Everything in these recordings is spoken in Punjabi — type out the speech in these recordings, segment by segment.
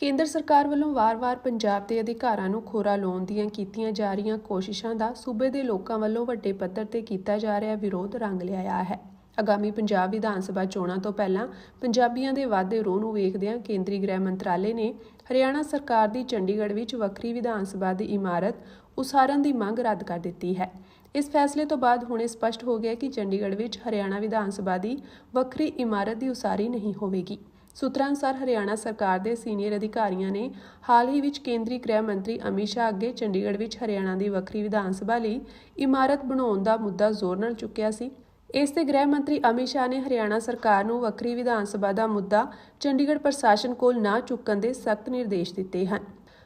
ਕੇਂਦਰ ਸਰਕਾਰ ਵੱਲੋਂ ਵਾਰ-ਵਾਰ ਪੰਜਾਬ ਦੇ ਅਧਿਕਾਰਾਂ ਨੂੰ ਖੋਰਾ ਲਾਉਣ ਦੀਆਂ ਕੀਤੀਆਂ ਜਾ ਰਹੀਆਂ ਕੋਸ਼ਿਸ਼ਾਂ ਦਾ ਸੂਬੇ ਦੇ ਲੋਕਾਂ ਵੱਲੋਂ ਵੱਡੇ ਪੱਧਰ ਤੇ ਕੀਤਾ ਜਾ ਰਿਹਾ ਵਿਰੋਧ ਰੰਗ ਲਿਆਇਆ ਹੈ। ਆਗਾਮੀ ਪੰਜਾਬ ਵਿਧਾਨ ਸਭਾ ਚੋਣਾਂ ਤੋਂ ਪਹਿਲਾਂ ਪੰਜਾਬੀਆਂ ਦੇ ਵਾਧੇ ਰੋਹ ਨੂੰ ਵੇਖਦਿਆਂ ਕੇਂਦਰੀ ਗ੍ਰਹਿ ਮੰਤਰਾਲੇ ਨੇ ਹਰਿਆਣਾ ਸਰਕਾਰ ਦੀ ਚੰਡੀਗੜ੍ਹ ਵਿੱਚ ਵੱਖਰੀ ਵਿਧਾਨ ਸਭਾ ਦੀ ਇਮਾਰਤ ਉਸਾਰਨ ਦੀ ਮੰਗ ਰੱਦ ਕਰ ਦਿੱਤੀ ਹੈ। ਇਸ ਫੈਸਲੇ ਤੋਂ ਬਾਅਦ ਹੁਣ ਇਹ ਸਪਸ਼ਟ ਹੋ ਗਿਆ ਕਿ ਚੰਡੀਗੜ੍ਹ ਵਿੱਚ ਹਰਿਆਣਾ ਵਿਧਾਨ ਸਭਾ ਦੀ ਵੱਖਰੀ ਇਮਾਰਤ ਦੀ ਉਸਾਰੀ ਨਹੀਂ ਹੋਵੇਗੀ। ਸੂਤਰਾਂ ਅਨੁਸਾਰ ਹਰਿਆਣਾ ਸਰਕਾਰ ਦੇ ਸੀਨੀਅਰ ਅਧਿਕਾਰੀਆਂ ਨੇ ਹਾਲ ਹੀ ਵਿੱਚ ਕੇਂਦਰੀ ਗ੍ਰਹਿ ਮੰਤਰੀ ਅਮਿਤ ਸ਼ਾਹ ਅੱਗੇ ਚੰਡੀਗੜ੍ਹ ਵਿੱਚ ਹਰਿਆਣਾ ਦੀ ਵੱਖਰੀ ਵਿਧਾਨ ਸਭਾ ਲਈ ਇਮਾਰਤ ਬਣਾਉਣ ਦਾ ਮੁੱਦਾ ਜ਼ੋਰ ਨਾਲ ਚੁੱਕਿਆ ਸੀ। ਇਸ ਤੇ ਗ੍ਰਹਿ ਮੰਤਰੀ ਅਮਿਤ ਸ਼ਾਹ ਨੇ ਹਰਿਆਣਾ ਸਰਕਾਰ ਨੂੰ ਵੱਖਰੀ ਵਿਧਾਨ ਸਭਾ ਦਾ ਮੁੱਦਾ ਚੰਡੀਗੜ੍ਹ ਪ੍ਰਸ਼ਾਸਨ ਕੋਲ ਨਾ ਚੁੱਕਣ ਦੇ ਸਖਤ ਨਿਰਦੇਸ਼ ਦਿੱਤੇ ਹਨ।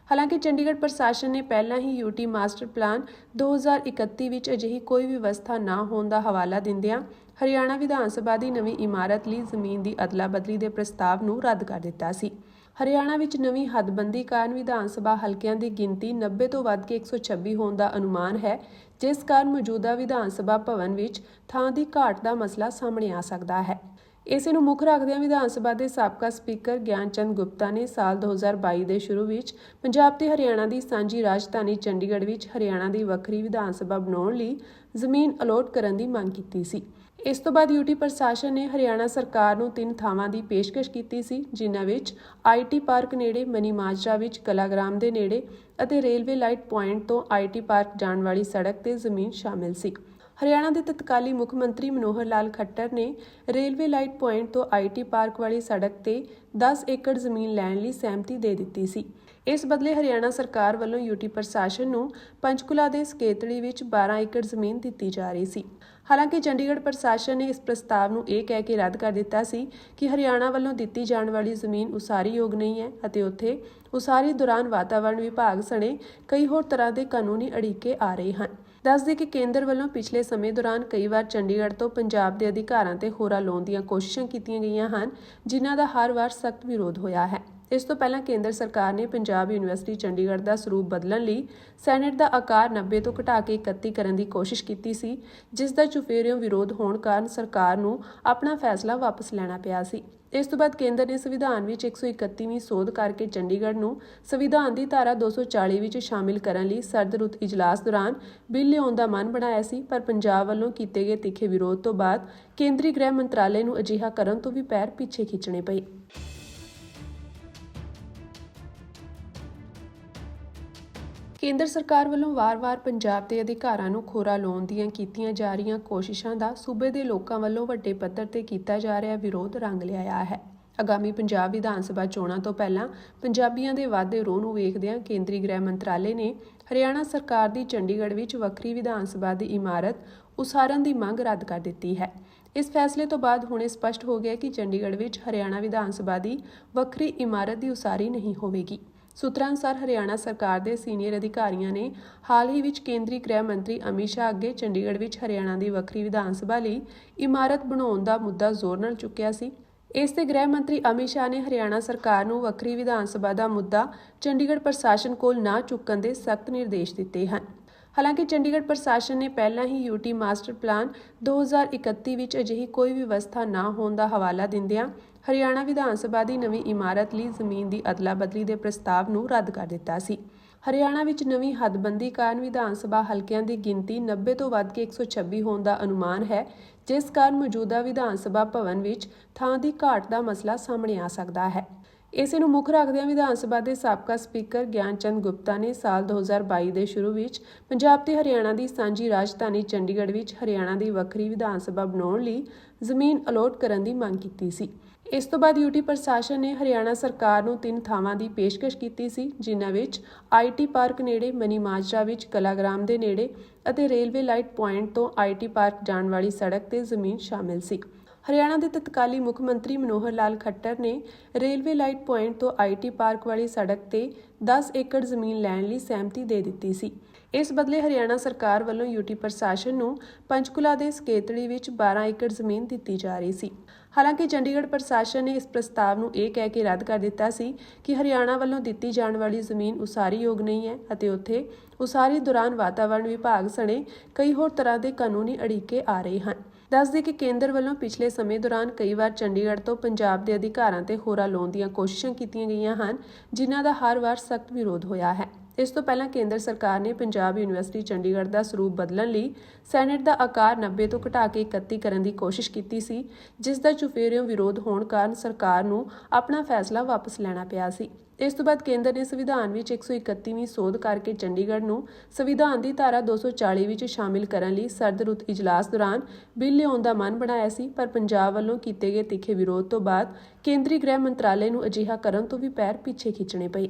ਹਾਲਾਂਕਿ ਚੰਡੀਗੜ੍ਹ ਪ੍ਰਸ਼ਾਸਨ ਨੇ ਪਹਿਲਾਂ ਹੀ ਯੂਟੀ ਮਾਸਟਰ ਪਲਾਨ 2031 ਵਿੱਚ ਅਜਿਹੀ ਕੋਈ ਵਿਵਸਥਾ ਨਾ ਹੋਣ ਦਾ ਹਵਾਲਾ ਦਿੰਦਿਆਂ ਹਰਿਆਣਾ ਵਿਧਾਨ ਸਭਾ ਦੀ ਨਵੀਂ ਇਮਾਰਤ ਲਈ ਜ਼ਮੀਨ ਦੀ ਅਦਲਾ-ਬਦਲੀ ਦੇ ਪ੍ਰਸਤਾਵ ਨੂੰ ਰੱਦ ਕਰ ਦਿੱਤਾ ਸੀ। ਹਰਿਆਣਾ ਵਿੱਚ ਨਵੀਂ ਹੱਦਬੰਦੀ ਕਾਰਨ ਵਿਧਾਨ ਸਭਾ ਹਲਕਿਆਂ ਦੀ ਗਿਣਤੀ 90 ਤੋਂ ਵੱਧ ਕੇ 126 ਹੋਣ ਦਾ ਅਨੁਮਾਨ ਹੈ, ਜਿਸ ਕਾਰਨ ਮੌਜੂਦਾ ਵਿਧਾਨ ਸਭਾ ਭਵਨ ਵਿੱਚ ਥਾਂ ਦੀ ਘਾਟ ਦਾ ਮਸਲਾ ਸਾਹਮਣੇ ਆ ਸਕਦਾ ਹੈ। ਇਸੇ ਨੂੰ ਮੁੱਖ ਰੱਖਦਿਆਂ ਵਿਧਾਨ ਸਭਾ ਦੇ ਸਾਬਕਾ ਸਪੀਕਰ ਗਿਆਨਚੰਦ ਗੁਪਤਾ ਨੇ ਸਾਲ 2022 ਦੇ ਸ਼ੁਰੂ ਵਿੱਚ ਪੰਜਾਬ ਤੇ ਹਰਿਆਣਾ ਦੀ ਸਾਂਝੀ ਰਾਜਧਾਨੀ ਚੰਡੀਗੜ੍ਹ ਵਿੱਚ ਹਰਿਆਣਾ ਦੀ ਵੱਖਰੀ ਵਿਧਾਨ ਸਭਾ ਬਣਾਉਣ ਲਈ ਜ਼ਮੀਨ ਅਲੋਟ ਕਰਨ ਦੀ ਮੰਗ ਕੀਤੀ ਸੀ। ਇਸ ਤੋਂ ਬਾਅਦ ਯੂਟੀ ਪ੍ਰਸ਼ਾਸਨ ਨੇ ਹਰਿਆਣਾ ਸਰਕਾਰ ਨੂੰ ਤਿੰਨ ਥਾਵਾਂ ਦੀ ਪੇਸ਼ਕਸ਼ ਕੀਤੀ ਸੀ, ਜਿਨ੍ਹਾਂ ਵਿੱਚ ਆਈਟੀ ਪਾਰਕ ਨੇੜੇ ਮਨੀ ਮਾਜਰਾ ਵਿੱਚ ਕਲਾਗ੍ਰਾਮ ਦੇ ਨੇੜੇ ਅਤੇ ਰੇਲਵੇ ਲਾਈਟ ਪੁਆਇੰਟ ਤੋਂ ਆਈਟੀ ਪਾਰਕ ਜਾਣ ਵਾਲੀ ਸੜਕ ਤੇ ਜ਼ਮੀਨ ਸ਼ਾਮਿਲ ਸੀ। ਹਰਿਆਣਾ ਦੇ ਤਤਕਾਲੀ ਮੁੱਖ ਮੰਤਰੀ ਮਨੋਹਰ ਲਾਲ ਖੱਟਰ ਨੇ ਰੇਲਵੇ ਲਾਈਟ ਪੁਆਇੰਟ ਤੋਂ ਆਈਟੀ ਪਾਰਕ ਵਾਲੀ ਸੜਕ ਤੇ 10 ਏਕੜ ਜ਼ਮੀਨ ਲੈਣ ਲਈ ਸਹਿਮਤੀ ਦੇ ਦਿੱਤੀ ਸੀ। ਇਸ ਬਦਲੇ ਹਰਿਆਣਾ ਸਰਕਾਰ ਵੱਲੋਂ ਯੂਟੀ ਪ੍ਰਸ਼ਾਸਨ ਨੂੰ ਪੰਚਕੁਲਾ ਦੇ ਸਕੇਤੜੀ ਵਿੱਚ 12 ਏਕੜ ਜ਼ਮੀਨ ਦਿੱਤੀ ਜਾ ਰਹੀ ਸੀ। ਹਾਲਾਂਕਿ ਚੰਡੀਗੜ੍ਹ ਪ੍ਰਸ਼ਾਸਨ ਨੇ ਇਸ ਪ੍ਰਸਤਾਵ ਨੂੰ ਇਹ ਕਹਿ ਕੇ ਰੱਦ ਕਰ ਦਿੱਤਾ ਸੀ ਕਿ ਹਰਿਆਣਾ ਵੱਲੋਂ ਦਿੱਤੀ ਜਾਣ ਵਾਲੀ ਜ਼ਮੀਨ ਉਸਾਰੀ ਯੋਗ ਨਹੀਂ ਹੈ ਅਤੇ ਉੱਥੇ ਉਸਾਰੀ ਦੌਰਾਨ ਵਾਤਾਵਰਣ ਵਿਭਾਗ ਸਣੇ ਕਈ ਹੋਰ ਤਰ੍ਹਾਂ ਦੇ ਕਾਨੂੰਨੀ ਅੜਿੱਕੇ ਆ ਰਹੇ ਹਨ। ਦੱਸਦੇ ਕਿ ਕੇਂਦਰ ਵੱਲੋਂ ਪਿਛਲੇ ਸਮੇਂ ਦੌਰਾਨ ਕਈ ਵਾਰ ਚੰਡੀਗੜ੍ਹ ਤੋਂ ਪੰਜਾਬ ਦੇ ਅਧਿਕਾਰਾਂ ਤੇ ਹੋਰਾ ਲਾਉਣ ਦੀਆਂ ਕੋਸ਼ਿਸ਼ਾਂ ਕੀਤੀਆਂ ਗਈਆਂ ਹਨ, ਜਿਨ੍ਹਾਂ ਦਾ ਹਰ ਵਾਰ ਸਖਤ ਵਿਰੋਧ ਹੋਇਆ ਹੈ। ਇਸ ਤੋਂ ਪਹਿਲਾਂ ਕੇਂਦਰ ਸਰਕਾਰ ਨੇ ਪੰਜਾਬ ਯੂਨੀਵਰਸਿਟੀ ਚੰਡੀਗੜ੍ਹ ਦਾ ਸਰੂਪ ਬਦਲਣ ਲਈ ਸੈਨੇਟ ਦਾ ਆਕਾਰ 90 ਤੋਂ ਘਟਾ ਕੇ 31 ਕਰਨ ਦੀ ਕੋਸ਼ਿਸ਼ ਕੀਤੀ ਸੀ, ਜਿਸ ਦਾ ਚੁਫੇਰਿਓਂ ਵਿਰੋਧ ਹੋਣ ਕਾਰਨ ਸਰਕਾਰ ਨੂੰ ਆਪਣਾ ਫੈਸਲਾ ਵਾਪਸ ਲੈਣਾ ਪਿਆ ਸੀ। ਇਸ ਤੋਂ ਬਾਅਦ ਕੇਂਦਰ ਨੇ ਸੰਵਿਧਾਨ ਵਿੱਚ 131ਵੀਂ ਸੋਧ ਕਰਕੇ ਚੰਡੀਗੜ੍ਹ ਨੂੰ ਸੰਵਿਧਾਨ ਦੀ ਧਾਰਾ 240 ਵਿੱਚ ਸ਼ਾਮਿਲ ਕਰਨ ਲਈ ਸਰਦ ਰੁੱਤ ਇਜਲਾਸ ਦੌਰਾਨ ਬਿੱਲ ਲਿਆਉਣ ਦਾ ਮਨ ਬਣਾਇਆ ਸੀ, ਪਰ ਪੰਜਾਬ ਵੱਲੋਂ ਕੀਤੇ ਗਏ ਤਿੱਖੇ ਵਿਰੋਧ ਤੋਂ ਬਾਅਦ ਕੇਂਦਰੀ ਗ੍ਰਹਿ ਮੰਤਰਾਲੇ ਨੂੰ ਅਜਿਹਾ ਕਰਨ ਤੋਂ ਵੀ ਪੈਰ ਪਿੱਛੇ ਖਿੱਚਣੇ ਪਏ। ਕੇਂਦਰ ਸਰਕਾਰ ਵੱਲੋਂ ਵਾਰ-ਵਾਰ ਪੰਜਾਬ ਦੇ ਅਧਿਕਾਰਾਂ ਨੂੰ ਖੋਰਾ ਲਾਉਣ ਦੀਆਂ ਕੀਤੀਆਂ ਜਾ ਰਹੀਆਂ ਕੋਸ਼ਿਸ਼ਾਂ ਦਾ ਸੂਬੇ ਦੇ ਲੋਕਾਂ ਵੱਲੋਂ ਵੱਡੇ ਪੱਧਰ ਤੇ ਕੀਤਾ ਜਾ ਰਿਹਾ ਵਿਰੋਧ ਰੰਗ ਲਿਆਇਆ ਹੈ। ਆਗਾਮੀ ਪੰਜਾਬ ਵਿਧਾਨ ਸਭਾ ਚੋਣਾਂ ਤੋਂ ਪਹਿਲਾਂ ਪੰਜਾਬੀਆਂ ਦੇ ਵਾਧੇ ਰੋਹ ਨੂੰ ਵੇਖਦਿਆਂ ਕੇਂਦਰੀ ਗ੍ਰਹਿ ਮੰਤਰਾਲੇ ਨੇ ਹਰਿਆਣਾ ਸਰਕਾਰ ਦੀ ਚੰਡੀਗੜ੍ਹ ਵਿੱਚ ਵੱਖਰੀ ਵਿਧਾਨ ਸਭਾ ਦੀ ਇਮਾਰਤ ਉਸਾਰਨ ਦੀ ਮੰਗ ਰੱਦ ਕਰ ਦਿੱਤੀ ਹੈ। ਇਸ ਫੈਸਲੇ ਤੋਂ ਬਾਅਦ ਹੁਣ ਇਹ ਸਪਸ਼ਟ ਹੋ ਗਿਆ ਕਿ ਚੰਡੀਗੜ੍ਹ ਵਿੱਚ ਹਰਿਆਣਾ ਵਿਧਾਨ ਸਭਾ ਦੀ ਵੱਖਰੀ ਇਮਾਰਤ ਦੀ ਉਸਾਰੀ ਨਹੀਂ ਹੋਵੇਗੀ। ਸੂਤਰਾਂ ਅਨੁਸਾਰ ਹਰਿਆਣਾ ਸਰਕਾਰ ਦੇ ਸੀਨੀਅਰ ਅਧਿਕਾਰੀਆਂ ਨੇ ਹਾਲ ਹੀ ਵਿੱਚ ਕੇਂਦਰੀ ਗ੍ਰਹਿ ਮੰਤਰੀ ਅਮਿਤ ਸ਼ਾਹ ਅੱਗੇ ਚੰਡੀਗੜ੍ਹ ਵਿੱਚ ਹਰਿਆਣਾ ਦੀ ਵੱਖਰੀ ਵਿਧਾਨ ਸਭਾ ਲਈ ਇਮਾਰਤ ਬਣਾਉਣ ਦਾ ਮੁੱਦਾ ਜ਼ੋਰ ਨਾਲ ਚੁੱਕਿਆ ਸੀ। ਇਸ ਤੇ ਗ੍ਰਹਿ ਮੰਤਰੀ ਅਮਿਤ ਸ਼ਾਹ ਨੇ ਹਰਿਆਣਾ ਸਰਕਾਰ ਨੂੰ ਵੱਖਰੀ ਵਿਧਾਨ ਸਭਾ ਦਾ ਮੁੱਦਾ ਚੰਡੀਗੜ੍ਹ ਪ੍ਰਸ਼ਾਸਨ ਕੋਲ ਨਾ ਚੁੱਕਣ ਦੇ ਸਖਤ ਨਿਰਦੇਸ਼ ਦਿੱਤੇ ਹਨ। ਹਾਲਾਂਕਿ ਚੰਡੀਗੜ੍ਹ ਪ੍ਰਸ਼ਾਸਨ ਨੇ ਪਹਿਲਾਂ ਹੀ ਯੂਟੀ ਮਾਸਟਰ ਪਲਾਨ 2031 ਵਿੱਚ ਅਜਿਹੀ ਕੋਈ ਵਿਵਸਥਾ ਨਾ ਹੋਣ ਦਾ ਹਵਾਲਾ ਦਿੰਦਿਆਂ ਹਰਿਆਣਾ ਵਿਧਾਨ ਸਭਾ ਦੀ ਨਵੀਂ ਇਮਾਰਤ ਲਈ ਜ਼ਮੀਨ ਦੀ ਅਦਲਾ-ਬਦਲੀ ਦੇ ਪ੍ਰਸਤਾਵ ਨੂੰ ਰੱਦ ਕਰ ਦਿੱਤਾ ਸੀ। ਹਰਿਆਣਾ ਵਿੱਚ ਨਵੀਂ ਹੱਦਬੰਦੀ ਕਾਰਨ ਵਿਧਾਨ ਸਭਾ ਹਲਕਿਆਂ ਦੀ ਗਿਣਤੀ 90 ਤੋਂ ਵੱਧ ਕੇ 126 ਹੋਣ ਦਾ ਅਨੁਮਾਨ ਹੈ, ਜਿਸ ਕਾਰਨ ਮੌਜੂਦਾ ਵਿਧਾਨ ਸਭਾ ਭਵਨ ਵਿੱਚ ਥਾਂ ਦੀ ਘਾਟ ਦਾ ਮਸਲਾ ਸਾਹਮਣੇ ਆ ਸਕਦਾ ਹੈ। ਇਸੇ ਨੂੰ ਮੁੱਖ ਰੱਖਦਿਆਂ ਵਿਧਾਨ ਸਭਾ ਦੇ ਸਾਬਕਾ ਸਪੀਕਰ ਗਿਆਨਚੰਦ ਗੁਪਤਾ ਨੇ ਸਾਲ 2022 ਦੇ ਸ਼ੁਰੂ ਵਿੱਚ ਪੰਜਾਬ ਤੇ ਹਰਿਆਣਾ ਦੀ ਸਾਂਝੀ ਰਾਜਧਾਨੀ ਚੰਡੀਗੜ੍ਹ ਵਿੱਚ ਹਰਿਆਣਾ ਦੀ ਵੱਖਰੀ ਵਿਧਾਨ ਸਭਾ ਬਣਾਉਣ ਲਈ ਜ਼ਮੀਨ ਅਲੋਟ ਕਰਨ ਦੀ ਮੰਗ ਕੀਤੀ ਸੀ। ਇਸ ਤੋਂ ਬਾਅਦ ਯੂਟੀ ਪ੍ਰਸ਼ਾਸਨ ਨੇ ਹਰਿਆਣਾ ਸਰਕਾਰ ਨੂੰ ਤਿੰਨ ਥਾਵਾਂ ਦੀ ਪੇਸ਼ਕਸ਼ ਕੀਤੀ ਸੀ, ਜਿਨ੍ਹਾਂ ਵਿੱਚ ਆਈਟੀ ਪਾਰਕ ਨੇੜੇ ਮਨੀ ਮਾਜਰਾ ਵਿੱਚ ਕਲਾਗ੍ਰਾਮ ਦੇ ਨੇੜੇ ਅਤੇ ਰੇਲਵੇ ਲਾਈਟ ਪੁਆਇੰਟ ਤੋਂ ਆਈਟੀ ਪਾਰਕ ਜਾਣ ਵਾਲੀ ਸੜਕ ਤੇ ਜ਼ਮੀਨ ਸ਼ਾਮਿਲ ਸੀ। ਹਰਿਆਣਾ ਦੇ ਤਤਕਾਲੀ ਮੁੱਖ ਮੰਤਰੀ ਮਨੋਹਰ ਲਾਲ ਖੱਟਰ ਨੇ ਰੇਲਵੇ ਲਾਈਟ ਪੁਆਇੰਟ ਤੋਂ ਆਈਟੀ ਪਾਰਕ ਵਾਲੀ ਸੜਕ ਤੇ 10 ਏਕੜ ਜ਼ਮੀਨ ਲੈਣ ਲਈ ਸਹਿਮਤੀ ਦੇ ਦਿੱਤੀ ਸੀ। ਇਸ ਬਦਲੇ ਹਰਿਆਣਾ ਸਰਕਾਰ ਵੱਲੋਂ ਯੂਟੀ ਪ੍ਰਸ਼ਾਸਨ ਨੂੰ ਪੰਚਕੁਲਾ ਦੇ ਸਕੇਤੜੀ ਵਿੱਚ 12 ਏਕੜ ਜ਼ਮੀਨ ਦਿੱਤੀ ਜਾ ਰਹੀ ਸੀ। ਹਾਲਾਂਕਿ ਚੰਡੀਗੜ੍ਹ ਪ੍ਰਸ਼ਾਸਨ ਨੇ ਇਸ ਪ੍ਰਸਤਾਵ ਨੂੰ ਇਹ ਕਹਿ ਕੇ ਰੱਦ ਕਰ ਦਿੱਤਾ ਸੀ ਕਿ ਹਰਿਆਣਾ ਵੱਲੋਂ ਦਿੱਤੀ ਜਾਣ ਵਾਲੀ ਜ਼ਮੀਨ ਉਸਾਰੀ ਯੋਗ ਨਹੀਂ ਹੈ ਅਤੇ ਉੱਥੇ ਉਸਾਰੀ ਦੌਰਾਨ ਵਾਤਾਵਰਣ ਵਿਭਾਗ ਸਣੇ ਕਈ ਹੋਰ ਤਰ੍ਹਾਂ ਦੇ ਕਾਨੂੰਨੀ ਅੜਿੱਕੇ ਆ ਰਹੇ ਹਨ। ਦੱਸਦੇ ਕਿ ਕੇਂਦਰ ਵੱਲੋਂ ਪਿਛਲੇ ਸਮੇਂ ਦੌਰਾਨ ਕਈ ਵਾਰ ਚੰਡੀਗੜ੍ਹ ਤੋਂ ਪੰਜਾਬ ਦੇ ਅਧਿਕਾਰਾਂ ਤੇ ਹੋਰਾਂ ਲਾਉਣ ਦੀਆਂ ਕੋਸ਼ਿਸ਼ਾਂ ਕੀਤੀਆਂ ਗਈਆਂ ਹਨ, ਜਿਨ੍ਹਾਂ ਦਾ ਹਰ ਵਾਰ ਸਖਤ ਵਿਰੋਧ ਹੋਇਆ ਹੈ। ਇਸ ਤੋਂ ਪਹਿਲਾਂ ਕੇਂਦਰ ਸਰਕਾਰ ਨੇ ਪੰਜਾਬ ਯੂਨੀਵਰਸਿਟੀ ਚੰਡੀਗੜ੍ਹ ਦਾ ਸਰੂਪ ਬਦਲਣ ਲਈ ਸੈਨੇਟ ਦਾ ਆਕਾਰ 90 ਤੋਂ ਘਟਾ ਕੇ 31 ਕਰਨ ਦੀ ਕੋਸ਼ਿਸ਼ ਕੀਤੀ ਸੀ, ਜਿਸ ਦਾ ਚੁਫੇਰਿਓਂ ਵਿਰੋਧ ਹੋਣ ਕਾਰਨ ਸਰਕਾਰ ਨੂੰ ਆਪਣਾ ਫੈਸਲਾ ਵਾਪਸ ਲੈਣਾ ਪਿਆ ਸੀ। ਇਸ ਤੋਂ ਬਾਅਦ ਕੇਂਦਰ ਨੇ ਸੰਵਿਧਾਨ ਵਿੱਚ 131ਵੀਂ ਸੋਧ ਕਰਕੇ ਚੰਡੀਗੜ੍ਹ ਨੂੰ ਸੰਵਿਧਾਨ ਦੀ ਧਾਰਾ 240 ਵਿੱਚ ਸ਼ਾਮਿਲ ਕਰਨ ਲਈ ਸਰਦ ਰੁੱਤ ਇਜਲਾਸ ਦੌਰਾਨ ਬਿੱਲ ਲਿਆਉਣ ਦਾ ਮਨ ਬਣਾਇਆ ਸੀ, ਪਰ ਪੰਜਾਬ ਵੱਲੋਂ ਕੀਤੇ ਗਏ ਤਿੱਖੇ ਵਿਰੋਧ ਤੋਂ ਬਾਅਦ ਕੇਂਦਰੀ ਗ੍ਰਹਿ ਮੰਤਰਾਲੇ ਨੂੰ ਅਜਿਹਾ ਕਰਨ ਤੋਂ ਵੀ ਪੈਰ ਪਿੱਛੇ ਖਿੱਚਣੇ ਪਏ।